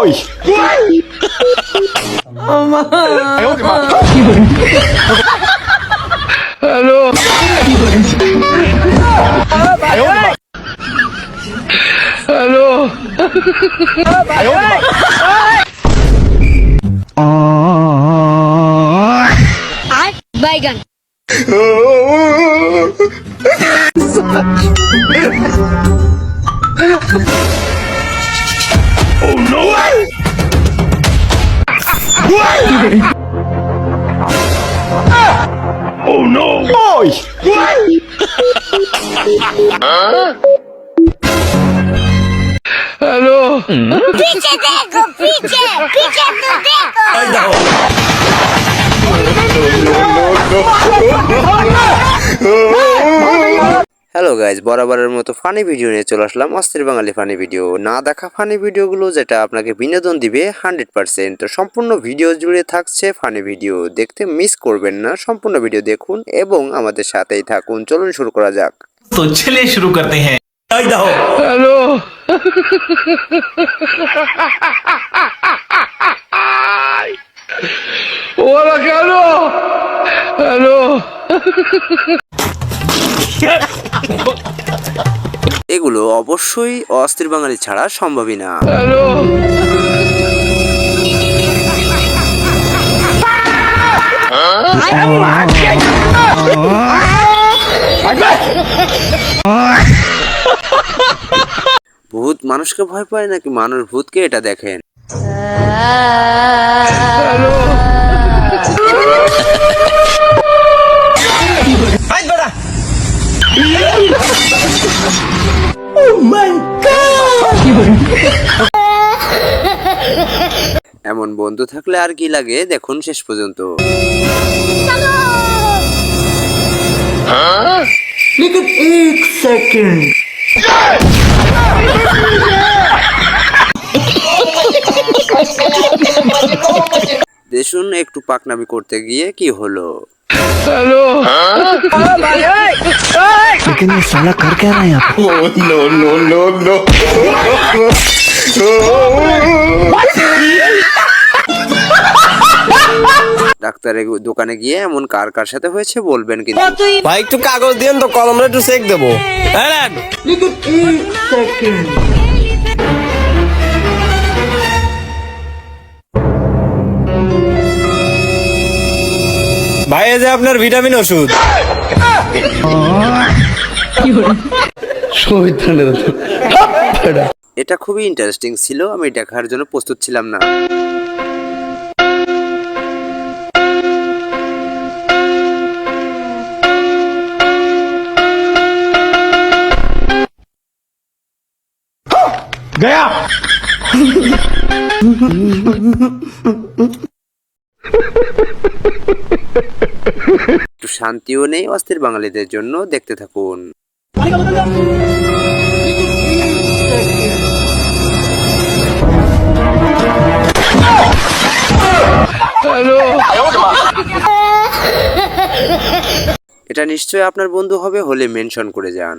Oi! Hello hello বাইগান Oh no! Boy! no, no, no, no, no, no, no, No, no, no, no, no. Hello guys বরাবরের মতো funny video নিয়ে চলে আসলাম। অস্থির বাঙালি funny video না দেখা ফানি ভিডিওগুলো যেটা আপনাকে বিনোদন দিবে হান্ড্রেড পারসেন্ট তো সম্পূর্ণ ভিডিও জুড়ে থাকছে ফানি ভিডিও দেখতে মিস করবেন না সম্পূর্ণ ভিডিও দেখুন এবং আমাদের সাথেই থাকুন। চলুন শুরু করা যাক। তো ছেলে শুরু করতে হ্যাঁ। হ্যালো ওরা কেন? হ্যালো এগুলো অবশ্যই অস্থির বাঙালি ছাড়া সম্ভবই না। ভূত মানুষকে ভয় পায় নাকি মানুষ ভূতকে এটা দেখেন? এমন বন্ধু থাকলে আর কি লাগে? দেখুন শেষ পর্যন্ত। দেখুন একটু পাকনামি করতে গিয়ে কি হলো? लेकिन ये साला कर क्या रहा है यहाँ पे ডাক্তারের দোকানে গিয়ে এমন কার কার সাথে হয়েছে বলবেন কিন্তু ভাই একটু কাগজ দিন তো কলমটা একটু চেক দেবো হ্যাঁ ভাই এই যে আপনার ভিটামিন ওষুধ এটা খুবই ইন্টারেস্টিং ছিল আমি দেখার জন্য প্রস্তুত ছিলাম না। একটু শান্তিও নেই অস্থির বাঙালিদের জন্য দেখতে থাকুন। এটা নিশ্চয়ই আপনার বন্ধু হবে হলে মেনশন করে যান।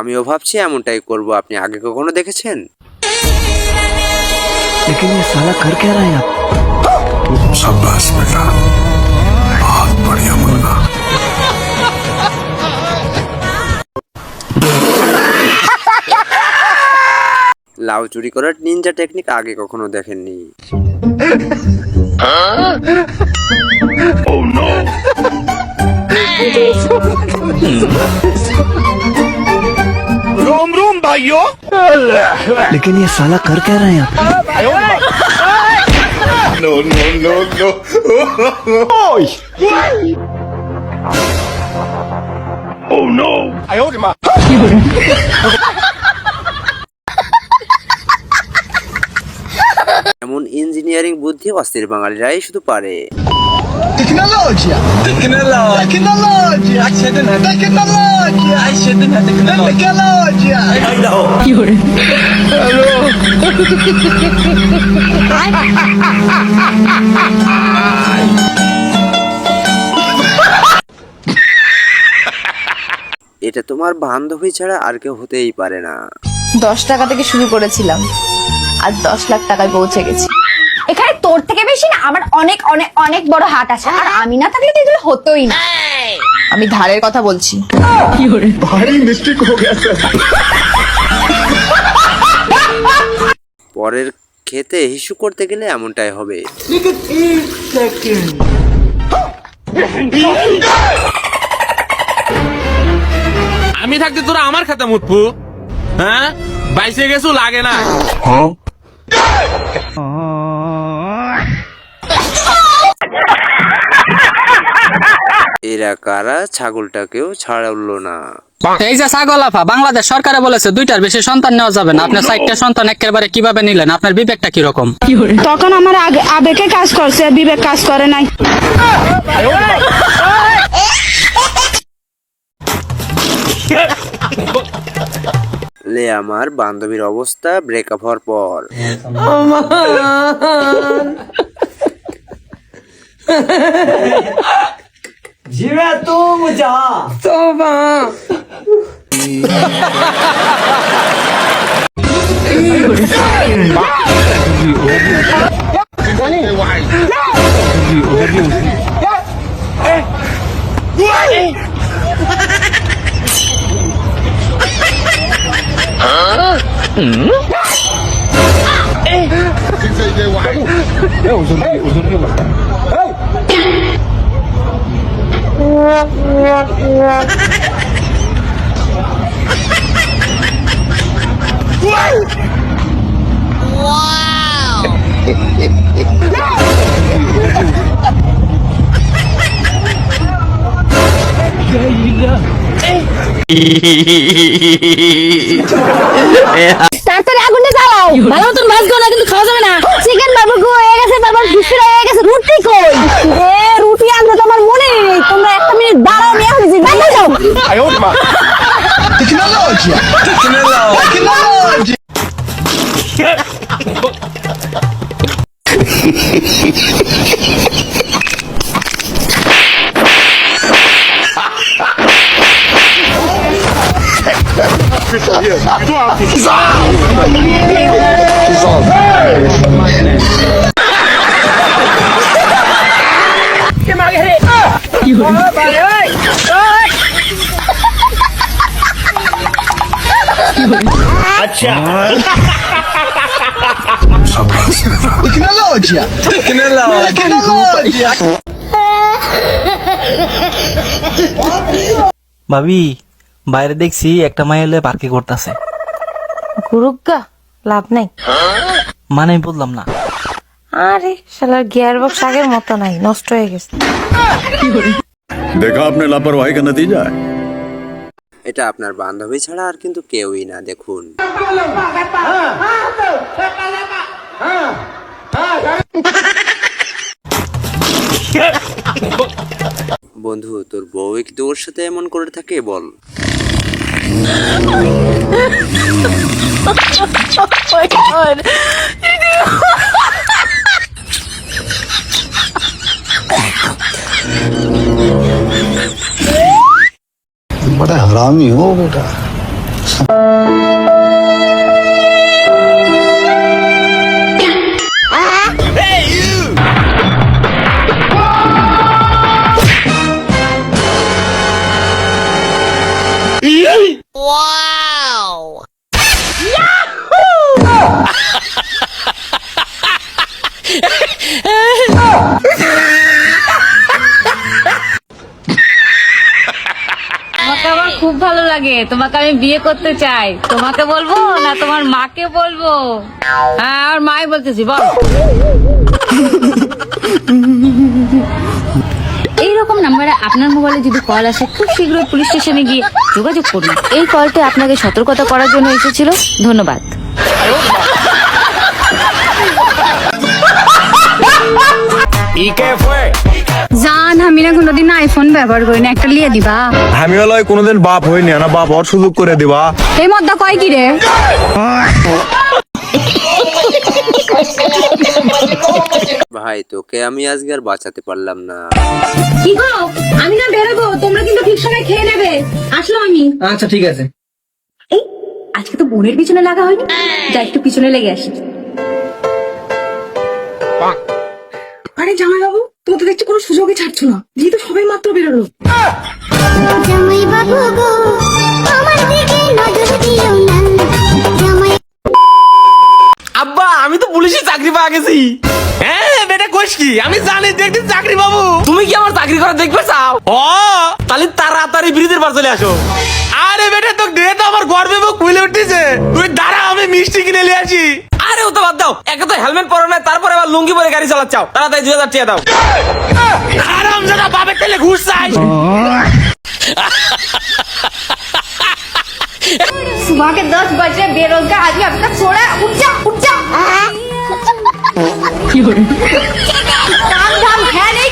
আমিও ভাবছি এমনটাই করব আপনি আগে কখনো দেখেছেন लेकिन ये साला कर क्या रहा है यहाँ पे शाबाश बेटा बहुत बढ़िया मुन्ना লাউ চুরি করার নিনজা টেকনিক আগে কখনো দেখেননি लेकिन ये साला कर क्या रहा है यहाँ पे এমন ইঞ্জিনিয়ারিং বুদ্ধি বুদ্ধি অস্থির বাঙালিরাই শুধু পারে Tecnologia! Tecnologia! Tecnologia! Tecnologia! Tecnologia! এটা তোমার বান্ধবী ছাড়া আর কেউ হতেই পারে না দশ টাকা থেকে শুরু করেছিলাম আর দশ লাখ টাকায় পৌঁছে গেছি এখানে তোর থেকে বেশি না আমার অনেক অনেক অনেক বড় হাত আছে। আর আমি না থাকলে তো এগুলো হতোই না। আমি ধারের কথা বলছি। পরের খেতে হিসু করতে গেলে এমনটাই হবে। আমি থাকতে তোরা আমার খাতা মুতপু হ্যাঁ? বাইসে গেছো লাগে না। এরা কারা? ছাগলটাকেও ছাড়ালো না। এই যে ছাগল আফা বাংলাদেশ সরকারে বলেছে দুইটার বেশি সন্তান নেওয়া যাবে না। আপনার চারটা সন্তান একেবারে কীভাবে নিলেন? আপনার বিবেকটা কীরকম? তখন আমার আগে আবেগে কাজ করছে বিবেক কাজ করে নাই। লে আমার বান্ধবীর অবস্থা ব্রেকআপ হওয়ার পর। 医院多么脏？脏吧。哈哈哈哈哈哈哈哈！哎呀！八十五级，我六十五级。八十五级，我六十五级。哎！啊！嗯？哎！现在已经完蛋了。哎，我十六，我十六了。তাড়াতাড়ি আগুনটা জ্বালাও। ভালো মতন ভাজবো না, কিন্তু খাওয়া যাবে না। চিকেন বাবু হয়ে গেছে তারপর বিস্কুট হয়ে গেছে, রুটি কই এ রুটি আনতে তো আমার মনে নেই তোমরা একটা মিনিট দাঁড়াও নিয়ে আসছি দাঁড়াও যাও Tecnologia! Tecnologia! Tecnologia! Tecnologia! ভাবি বাইরে দেখছি একটা মাই এলে পার্কি করতেছে। গুরুগা লাভ নাই। মানে বললাম না। আরে শালার গিয়ার বক্স আগের মতো নাই নষ্ট হয়ে গেছে। দেখা আপনি লাপরওয়াহি দিয়ে যায়? এটা আপনার বান্ধবী ছাড়া আর কিন্তু কেউই না, দেখুন। বন্ধু, তোর বউ কি তোর সাথে এমন করে থাকে, বল। बड़ा हरामी हो बेटा। তোমাকে আমি বিয়ে করতে চাই। তোমাকে বলব না তোমার মাকে বলব? হ্যাঁ আমার মাই বলতেছি বল। এইরকম নাম্বারে আপনার মোবাইলে যদি কল আসে খুব শীঘ্রই পুলিশ স্টেশনে গিয়ে যোগাযোগ করুন। এই কলটি আপনাকে সতর্কতা করার জন্য এসেছিল। ধন্যবাদ। জান আমি না কোনোদিন আইফোন ব্যবহার করি না একটা লিয়ে দিবা। আমি হলো কোনোদিন বাপ হইনি না বাপ হওয়ার সুযোগ করে দিবা। এই মদ্দা কয় কি রে? ভাই তোকে আমি আজকে আর বাঁচাতে পারলাম না। কি গো? আমি না বেরোবো তোমরা কিন্তু ঠিক সময় খেয়ে নেবে। আসলো আমি। আচ্ছা ঠিক আছে। এই আজকে তো বোনের পিছনে লাগা হয়নি। যা একটু পিছনে লেগে আসি। আরে জামাই বাবু তুমি তো দেখছি কোনো সুযোগই ছাড়ছো না। যেহেতু সবাই মাত্র বেরোলো। জামাই বাবু গো আমার দিকে নজর দিও না। জামাই আব্বা আমি তো পুলিশে চাকরি পাওয়া গেছি। হ্যাঁ বেটা কোষ কি? আমি জানি তুই চাকরি পাবো। তুমি কি আমার চাকরি করা দেখবে চাও? ও তাহলে তাড়াতাড়ি ব্রিজের পার চলে আসো। আরে বেটা তো দে তো আমার গর্বে মুখ খুলে উঠেছে। তুই দাঁড়া আমি মিষ্টি কিনে নিয়ে আসি। আরে ও তো বাদ দাও একে তো হেলমেট পরো না তারপরে আবার লুঙ্গি পরে গাড়ি চালাচ্ছাও তাড়াতাড়ি দুই হাজার টাকা দাও আরাম জানা বাপের তেলে ঘুষ চাই सुबह के दस बजे बेरोजगार आदमी अभी तक सो रहा है उठ जा उठ जा काम धाम है नहीं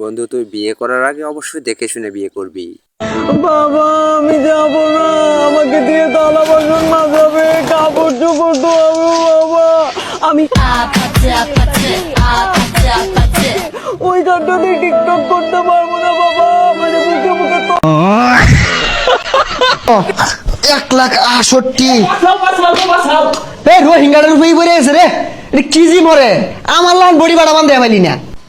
বন্ধু তুই বিয়ে করার আগে অবশ্যই দেখে শুনে বিয়ে করবি। বাবা আমি যাব না। আমাকে দিয়ে তালা বাসন মাজাবে কাপড় চোপড় ধোয়াবে বাবা। আমি ওই গানটা দিয়ে টিকটক করতে পারব না বাবা। আমার মুখে মুখে এক লাখ আষট্টি এই রোহিঙ্গাটার উপরেই পড়ে আছে রে। কি জি মরে? আমার লান বডি বাড়া বান্ধে পাইলি না।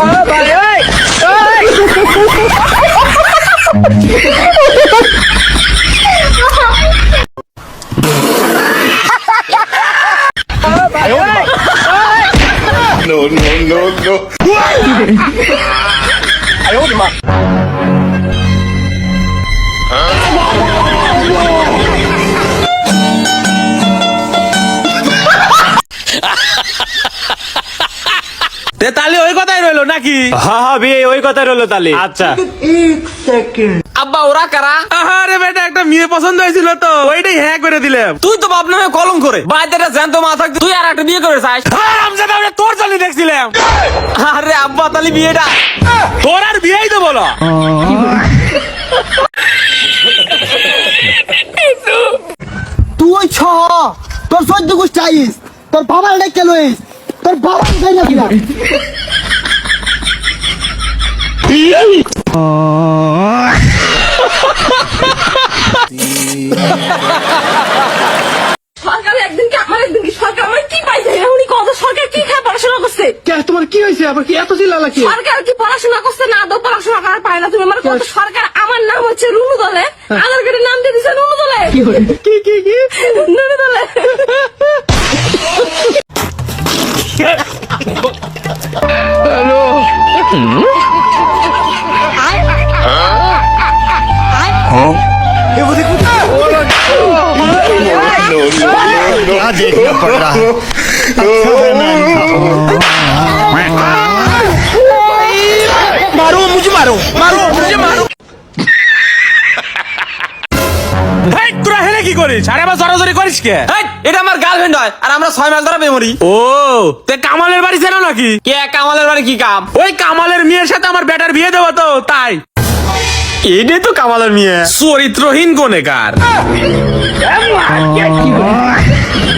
Ah, valeu! নাকি হ্যাঁ হ্যাঁ বিয়ে ওই কথা রইল তাহলে। আচ্ছা। আব্বা ওরা কারা? আরে বেটা একটা মেয়ে পছন্দ হয়েছিল তো। ওইটাই হ্যাঁ করে দিলাম। তুই তো বাপ নামে কলম করে। বাইরে জ্যান্ত মা থাকতে তুই আর একটা বিয়ে করে চাস। তোর চালি দেখছিলাম। আরে আব্বা তাহলে বিয়েটা। তোর আর বিয়েই তো বলো তুই ছ তোর সদ্য গোষ্ঠী আইস তোর বাবার ডেকে লইস তোর বাবার যাই না সরকার একদিন কি আমার একদিন কি সরকার আমার কি পাইছে উনি কত সরকার কি খায় পড়াশোনা করছে? তোমার কি হয়েছে? আবার কি এত চিল্লা লাগছে সরকার কি পড়াশোনা করছে? না আদৌ পড়াশোনা করার পায় না। তুমি আমার কত সরকার? আমার নাম হচ্ছে রুনু দলে। আধার কার্ডের নাম দিয়ে দিছে রুনু দলে। কি কি কি রুনু দলে। देखना पड़ रहा है अच्छा है मैं अंधा हूँ मारो मुझे मारो मारो मुझे मारो হেই, তোরা হেলে কি করিস আরে আবার জড়াজড়ি করিস কে এটা আমার গার্লফ্রেন্ড হয় আর আমরা ছয় মাস ধরে মেমোরি ও তে কামালের বাড়ি ছিল নাকি কে কামালের বাড়ি কি কাম ওই কামালের মেয়ের সাথে আমার বেটার বিয়ে দেবো তো তাই এটাই তো কামালের মেয়ে চরিত্রহীন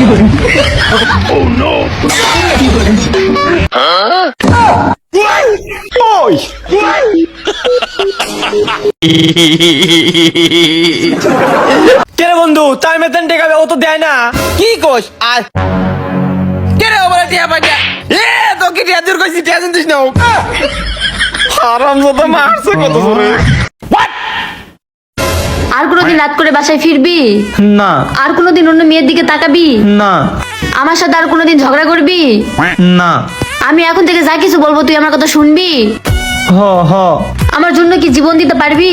কোনেকার কে রে বন্ধু তাই মেতেন টেকাবে ও তো দেয় না। কি কোস আর কে রে ওবরে টিয়া পাইয়া এ তো কি টিয়া দূর কইছি টিয়া দিস না হারাম যত মারছে কত জোরে। আর কোনোদিন রাত করে বাসায় ফিরবি? না। আর কোনোদিন অন্য মেয়ের দিকে তাকাবি? না। আমার সাথে আর কোনোদিন ঝগড়া করবি? না। আমি এখন থেকে যা কিছু বলব তুই আমার কথা শুনবি? হ হ। আমার জন্য কি জীবন দিতে পারবি?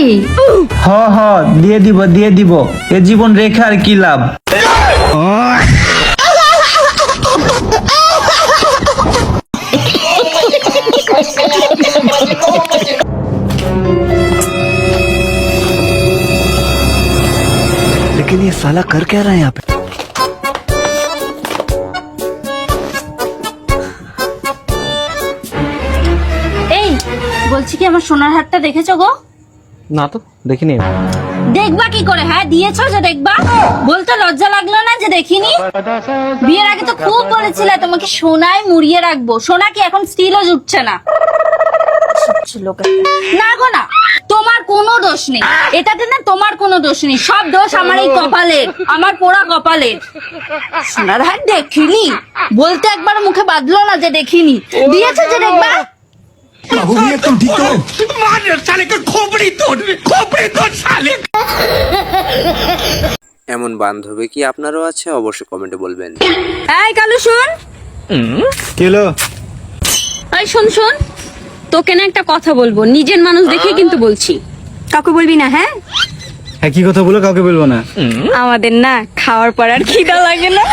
হ হ। দিয়ে দিব দিয়ে দিব। এ জীবন রেখে আর কি লাভ? साला कर क्या रहा है यहाँ पे এই বলছি কি আমার সোনার হারটা দেখেছো গো না তো দেখিনি দেখবা কি করে হ্যাঁ দিয়েছো যে দেখবা বলতে লজ্জা লাগলো না যে দেখিনি বিয়ের আগে তো খুব বলেছিলে তোমাকে সোনায় মুড়িয়ে রাখবো সোনা কি এখন স্টিলও জুটছে না না গো না তোমার কোনো দোষ নেই। এটাতে না তোমার কোনো দোষ নেই। সব দোষ আমার এই কপালের। আমার পোড়া কপালের। সোনার দেখিনি। বলতে একবার মুখে বাঁধলো না যে দেখিনি। দিয়েছ যে দেখবা? এমন বান্ধবী কি আপনারও আছে? অবশ্যই কমেন্টে বলবেন। এই কালু শুন। কেলো এই শুন শুন। তোকে না একটা কথা বলব। নিজের মানুষ দেখে কিন্তু বলছি। কাউকে বলবি না হ্যাঁ? হ্যাঁ কি কথা বলো কাউকে বলব না। আমাদের না খাওয়ার পর আর খিদা লাগে না।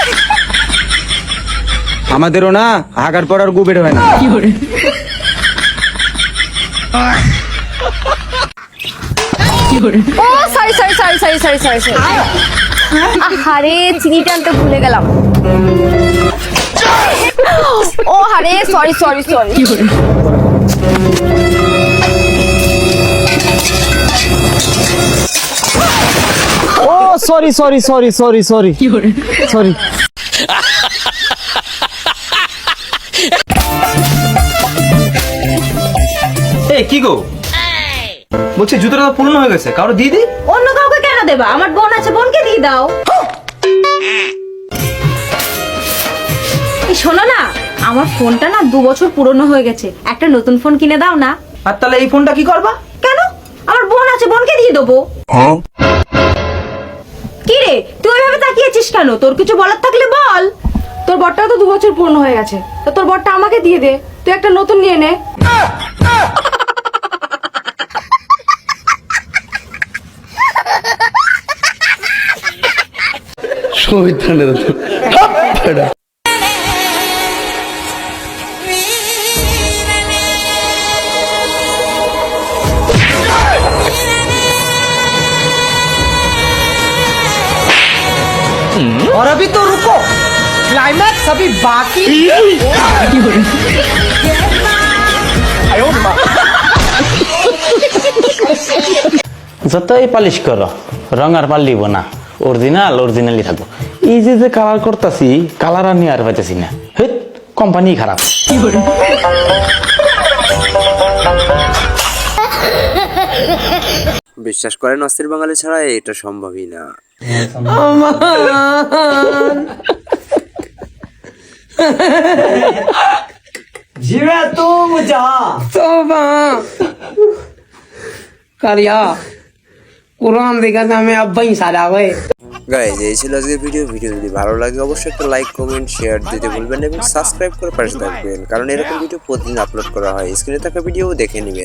আমাদেরও না হাগার পর আর গু বের হয় না। ও sorry sorry sorry sorry sorry sorry sorry আহারে চিনিটা আনতে ভুলে গেলাম। ও হারে সরি সরি সরি ও sorry sorry sorry sorry sorry sorry এ কি গো? বলছি জুতোটা তো পুরনো হয়ে গেছে। কারও দিয়ে দিই? অন্য কাউকে কেন দেবা? আমার বোন আছে বোনকে দিয়ে দাও। শোনো না আমার ফোনটা না দু বছর পুরনো হয়ে গেছে। একটা নতুন ফোন কিনে দাও না। আর তাহলে এই ফোনটা কি করবা? কেন? আমার বোন আছে বোনকে দিয়ে দেবো। কি রে তুই ওইভাবে তাকিয়েছিস কেন? তোর কিছু বলার থাকলে বল। তোর বরটাও তো দু বছর পূর্ণ হয়ে গেছে। তো তোর বরটা আমাকে দিয়ে দে। তুই একটা নতুন নিয়ে নে। और अभी तो रुको क्लाइमैक्स अभी बाकी যতই পালিশ করো রং আর পাল্লিব না অরিজিনাল অরিজিনালি থাকবো এই যে যে কালার করতেছি কালার আর নিয়ে আর পাইতেছি না হেট কোম্পানি খারাপ বিশ্বাস করেন অস্থির বাঙালি ছাড়া এটা সম্ভবই না। ভালো লাগে অবশ্যই একটা লাইক কমেন্ট শেয়ার দিতে ভুলবেন এবং সাবস্ক্রাইব করে পাশে থাকবেন। কারণ এরকম ভিডিও প্রতিদিন আপলোড করা হয়। স্ক্রিনে থাকা ভিডিও দেখে নেবেন।